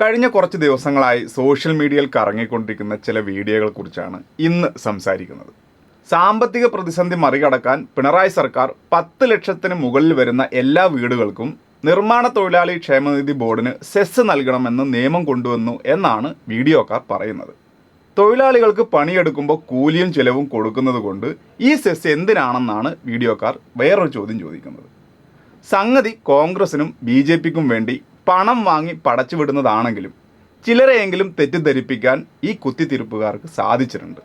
കഴിഞ്ഞ കുറച്ച് ദിവസങ്ങളായി സോഷ്യൽ മീഡിയയിൽ കറങ്ങിക്കൊണ്ടിരിക്കുന്ന ചില വീഡിയോകളെ കുറിച്ചാണ് ഇന്ന് സംസാരിക്കുന്നത്. സാമ്പത്തിക പ്രതിസന്ധി മറികടക്കാൻ പിണറായി സർക്കാർ പത്ത് ലക്ഷത്തിന് മുകളിൽ വരുന്ന എല്ലാ വീടുകൾക്കും നിർമ്മാണ തൊഴിലാളി ക്ഷേമനിധി ബോർഡിന് സെസ് നൽകണമെന്ന് നിയമം കൊണ്ടുവന്നു എന്നാണ് വീഡിയോക്കാർ പറയുന്നത്. തൊഴിലാളികൾക്ക് പണിയെടുക്കുമ്പോൾ കൂലിയും ചിലവും കൊടുക്കുന്നത് കൊണ്ട് ഈ സെസ് എന്തിനാണെന്നാണ് വീഡിയോക്കാർ വേറൊരു ചോദ്യം ചോദിക്കുന്നത്. സംഗതി കോൺഗ്രസിനും ബി ജെ പിക്കും വേണ്ടി പണം വാങ്ങി പടച്ചു വിടുന്നതാണെങ്കിലും ചിലരെയെങ്കിലും തെറ്റിദ്ധരിപ്പിക്കാൻ ഈ കുത്തിത്തിരിപ്പുകാർക്ക് സാധിച്ചിട്ടുണ്ട്.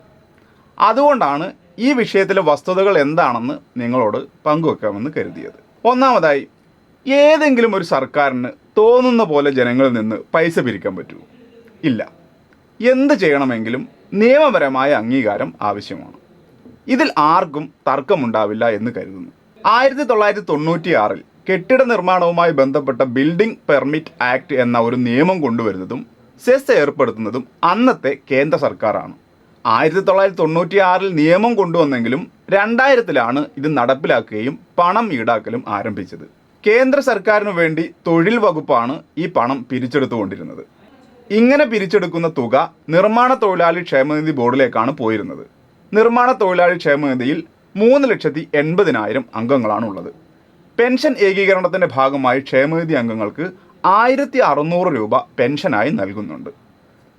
അതുകൊണ്ടാണ് ഈ വിഷയത്തിലെ വസ്തുതകൾ എന്താണെന്ന് നിങ്ങളോട് പങ്കുവെക്കാമെന്ന് കരുതിയത്. ഒന്നാമതായി ഏതെങ്കിലും ഒരു സർക്കാരിന് തോന്നുന്ന പോലെ ജനങ്ങളിൽ നിന്ന് പൈസ പിരിക്കാൻ പറ്റുമോ? ഇല്ല. എന്ത് ചെയ്യണമെങ്കിലും നിയമപരമായ അംഗീകാരം ആവശ്യമാണ്. ഇതിൽ ആർക്കും തർക്കമുണ്ടാവില്ല എന്ന് കരുതുന്നു. ആയിരത്തി തൊള്ളായിരത്തി തൊണ്ണൂറ്റി ആറിൽ കെട്ടിട നിർമ്മാണവുമായി ബന്ധപ്പെട്ട ബിൽഡിംഗ് പെർമിറ്റ് ആക്ട് എന്ന ഒരു നിയമം കൊണ്ടുവരുന്നതും സെസ് ഏർപ്പെടുത്തുന്നതും അന്നത്തെ കേന്ദ്ര സർക്കാരാണ്. ആയിരത്തി തൊള്ളായിരത്തി തൊണ്ണൂറ്റി ആറിൽ നിയമം കൊണ്ടുവന്നെങ്കിലും രണ്ടായിരത്തിലാണ് ഇത് നടപ്പിലാക്കുകയും പണം ഈടാക്കലും ആരംഭിച്ചത്. കേന്ദ്ര സർക്കാരിനു വേണ്ടി തൊഴിൽ വകുപ്പാണ് ഈ പണം പിരിച്ചെടുത്തുകൊണ്ടിരുന്നത്. ഇങ്ങനെ പിരിച്ചെടുക്കുന്ന തുക നിർമ്മാണ തൊഴിലാളി ക്ഷേമനിധി ബോർഡിലേക്കാണ് പോയിരുന്നത്. നിർമ്മാണ തൊഴിലാളി ക്ഷേമനിധിയിൽ മൂന്ന് ലക്ഷത്തി എൺപതിനായിരം അംഗങ്ങളാണ് ഉള്ളത് പെൻഷൻ ഏകീകരണത്തിന്റെ ഭാഗമായി ക്ഷേമനിധി അംഗങ്ങൾക്ക് ആയിരത്തി അറുന്നൂറ് രൂപ പെൻഷനായി നൽകുന്നുണ്ട്.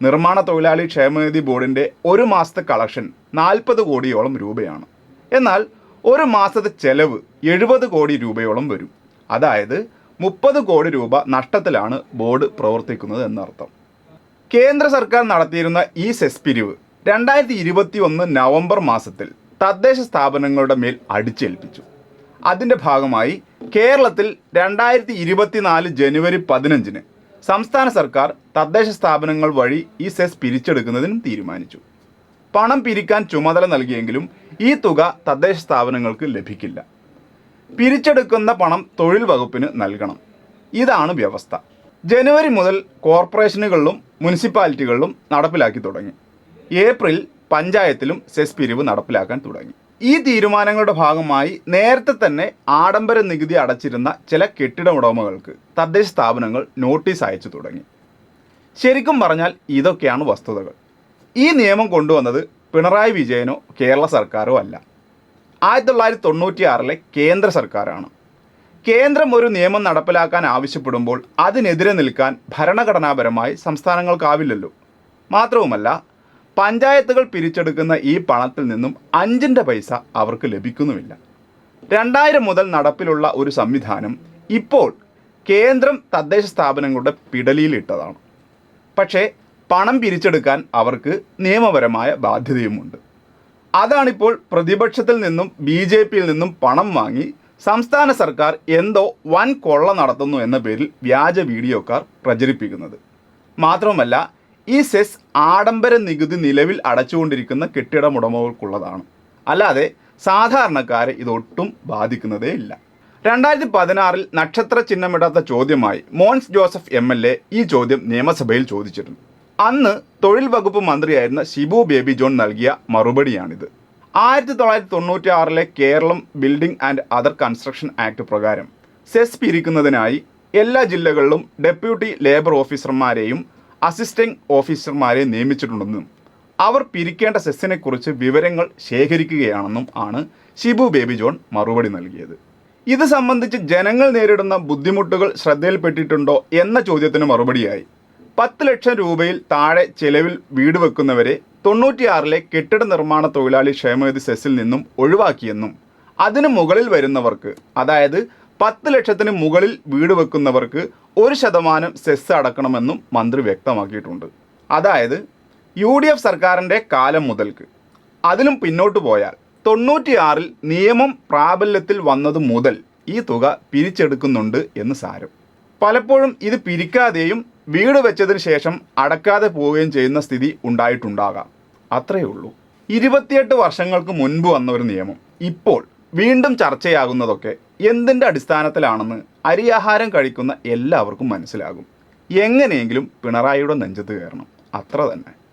നിർമ്മാണ തൊഴിലാളി ക്ഷേമനിധി ബോർഡിന്റെ ഒരു മാസത്തെ കളക്ഷൻ നാൽപ്പത് കോടിയോളം രൂപയാണ്. എന്നാൽ ഒരു മാസത്തെ ചെലവ് എഴുപത് കോടി രൂപയോളം വരും. അതായത് മുപ്പത് കോടി രൂപ നഷ്ടത്തിലാണ് ബോർഡ് പ്രവർത്തിക്കുന്നത് എന്നർത്ഥം. കേന്ദ്ര സർക്കാർ നടത്തിയിരുന്ന ഈ സെസ് പിരിവ് രണ്ടായിരത്തി ഇരുപത്തി ഒന്ന് നവംബർ മാസത്തിൽ തദ്ദേശ സ്ഥാപനങ്ങളുടെ മേൽ അടിച്ചേൽപ്പിച്ചു. അതിന്റെ ഭാഗമായി കേരളത്തിൽ രണ്ടായിരത്തി ഇരുപത്തിനാല് ജനുവരി പതിനഞ്ചിന് സംസ്ഥാന സർക്കാർ തദ്ദേശ സ്ഥാപനങ്ങൾ വഴി ഈ സെസ് പിരിച്ചെടുക്കുന്നതിനും തീരുമാനിച്ചു. പണം പിരിക്കാൻ ചുമതല നൽകിയെങ്കിലും ഈ തുക തദ്ദേശ സ്ഥാപനങ്ങൾക്ക് ലഭിക്കില്ല. പിരിച്ചെടുക്കുന്ന പണം തൊഴിൽ വകുപ്പിന് നൽകണം. ഇതാണ് വ്യവസ്ഥ. ജനുവരി മുതൽ കോർപ്പറേഷനുകളിലും മുനിസിപ്പാലിറ്റികളിലും നടപ്പിലാക്കി തുടങ്ങി. ഏപ്രിൽ പഞ്ചായത്തിലും സെസ് പിരിവ് നടപ്പിലാക്കാൻ തുടങ്ങി. ഈ തീരുമാനങ്ങളുടെ ഭാഗമായി നേരത്തെ തന്നെ ആഡംബര നികുതി അടച്ചിരുന്ന ചില കെട്ടിട ഉടമകൾക്ക് തദ്ദേശ സ്ഥാപനങ്ങൾ നോട്ടീസ് അയച്ചു തുടങ്ങി. ശരിക്കും പറഞ്ഞാൽ ഇതൊക്കെയാണ് വസ്തുതകൾ. ഈ നിയമം കൊണ്ടുവന്നത് പിണറായി വിജയനോ കേരള സർക്കാരോ അല്ല. ആയിരത്തി തൊള്ളായിരത്തി തൊണ്ണൂറ്റിയാറിലെ കേന്ദ്ര സർക്കാരാണ്. കേന്ദ്രം ഒരു നിയമം നടപ്പിലാക്കാൻ ആവശ്യപ്പെടുമ്പോൾ അതിനെതിരെ നിൽക്കാൻ ഭരണഘടനാപരമായി സംസ്ഥാനങ്ങൾക്കാവില്ലല്ലോ. മാത്രവുമല്ല പഞ്ചായത്തുകൾ പിരിച്ചെടുക്കുന്ന ഈ പണത്തിൽ നിന്നും അഞ്ചിന്റെ പൈസ അവർക്ക് ലഭിക്കുന്നുമില്ല. രണ്ടായിരം മുതൽ നടപ്പിലുള്ള ഒരു സംവിധാനം ഇപ്പോൾ കേന്ദ്രം തദ്ദേശ സ്ഥാപനങ്ങളുടെ പിടലിയിലിട്ടതാണ് പക്ഷേ പണം പിരിച്ചെടുക്കാൻ അവർക്ക് നിയമപരമായ ബാധ്യതയുമുണ്ട്. അതാണിപ്പോൾ പ്രതിപക്ഷത്തിൽ നിന്നും ബി ജെ പിയിൽ നിന്നും പണം വാങ്ങി സംസ്ഥാന സർക്കാർ എന്തോ വൻ കൊള്ള നടത്തുന്നു എന്ന പേരിൽ വ്യാജ വീഡിയോക്കാർ പ്രചരിപ്പിക്കുന്നത്. മാത്രമല്ല ഈ സെസ് ആഡംബര നികുതി നിലവിൽ അടച്ചുകൊണ്ടിരിക്കുന്ന കെട്ടിടമുടമകൾക്കുള്ളതാണ്. അല്ലാതെ സാധാരണക്കാരെ ഇതൊട്ടും ബാധിക്കുന്നതേ ഇല്ല. രണ്ടായിരത്തി പതിനാറിൽ നക്ഷത്ര ചിഹ്നമിടാത്ത ചോദ്യമായി Mons Joseph M L A ഈ ചോദ്യം നിയമസഭയിൽ ചോദിച്ചിരുന്നു. അന്ന് തൊഴിൽ വകുപ്പ് മന്ത്രിയായിരുന്ന ഷിബു ബേബി ജോൺ നൽകിയ മറുപടിയാണിത്. ആയിരത്തി തൊള്ളായിരത്തി തൊണ്ണൂറ്റി ആറിലെ Keralam building and other construction act പ്രകാരം സെസ് പിരിക്കുന്നതിനായി എല്ലാ ജില്ലകളിലും ഡെപ്യൂട്ടി ലേബർ ഓഫീസർമാരെയും അസിസ്റ്റന്റ് ഓഫീസർമാരെ നിയമിച്ചിട്ടുണ്ടെന്നും അവർ പിരിക്കേണ്ട സെസ്സിനെക്കുറിച്ച് വിവരങ്ങൾ ശേഖരിക്കുകയാണെന്നും ആണ് ഷിബു ബേബി ജോൺ മറുപടി നൽകിയത്. ഇത് സംബന്ധിച്ച് ജനങ്ങൾ നേരിടുന്ന ബുദ്ധിമുട്ടുകൾ ശ്രദ്ധയിൽപ്പെട്ടിട്ടുണ്ടോ എന്ന ചോദ്യത്തിന് മറുപടിയായി. പത്ത് ലക്ഷം രൂപയിൽ താഴെ ചെലവിൽ വീട് വെക്കുന്നവരെ തൊണ്ണൂറ്റിയാറിലെ കെട്ടിട നിർമ്മാണ തൊഴിലാളി ക്ഷേമനിധി സെസ്സിൽ നിന്നും ഒഴിവാക്കിയെന്നും അതിനു മുകളിൽ വരുന്നവർക്ക് അതായത് പത്ത് ലക്ഷത്തിന് മുകളിൽ വീട് വെക്കുന്നവർക്ക് ഒരു ശതമാനം സെസ് അടക്കണമെന്നും മന്ത്രി വ്യക്തമാക്കിയിട്ടുണ്ട്. അതായത് യു ഡി എഫ് സർക്കാരിന്റെ കാലം മുതൽക്ക്. അതിലും പിന്നോട്ട് പോയാൽ തൊണ്ണൂറ്റിയാറിൽ നിയമം പ്രാബല്യത്തിൽ വന്നത് മുതൽ ഈ തുക പിരിച്ചെടുക്കുന്നുണ്ട് എന്ന് സാരം. പലപ്പോഴും ഇത് പിരിക്കാതെയും വീട് വെച്ചതിന് ശേഷം അടക്കാതെ പോവുകയും ചെയ്യുന്ന സ്ഥിതി ഉണ്ടായിട്ടുണ്ടാകാം. അത്രയേ ഉള്ളൂ. ഇരുപത്തിയെട്ട് വർഷങ്ങൾക്ക് മുൻപ് വന്ന ഒരു നിയമം. ഇപ്പോൾ വീണ്ടും ചർച്ചയാകുന്നതൊക്കെ എന്തിന്റെ അടിസ്ഥാനത്തിലാണെന്ന് അരിയാഹാരം കഴിക്കുന്ന എല്ലാവർക്കും മനസ്സിലാകും. എങ്ങനെയെങ്കിലും പിണറായിയുടെ നെഞ്ചത്ത് കയറണം. അത്ര തന്നെ.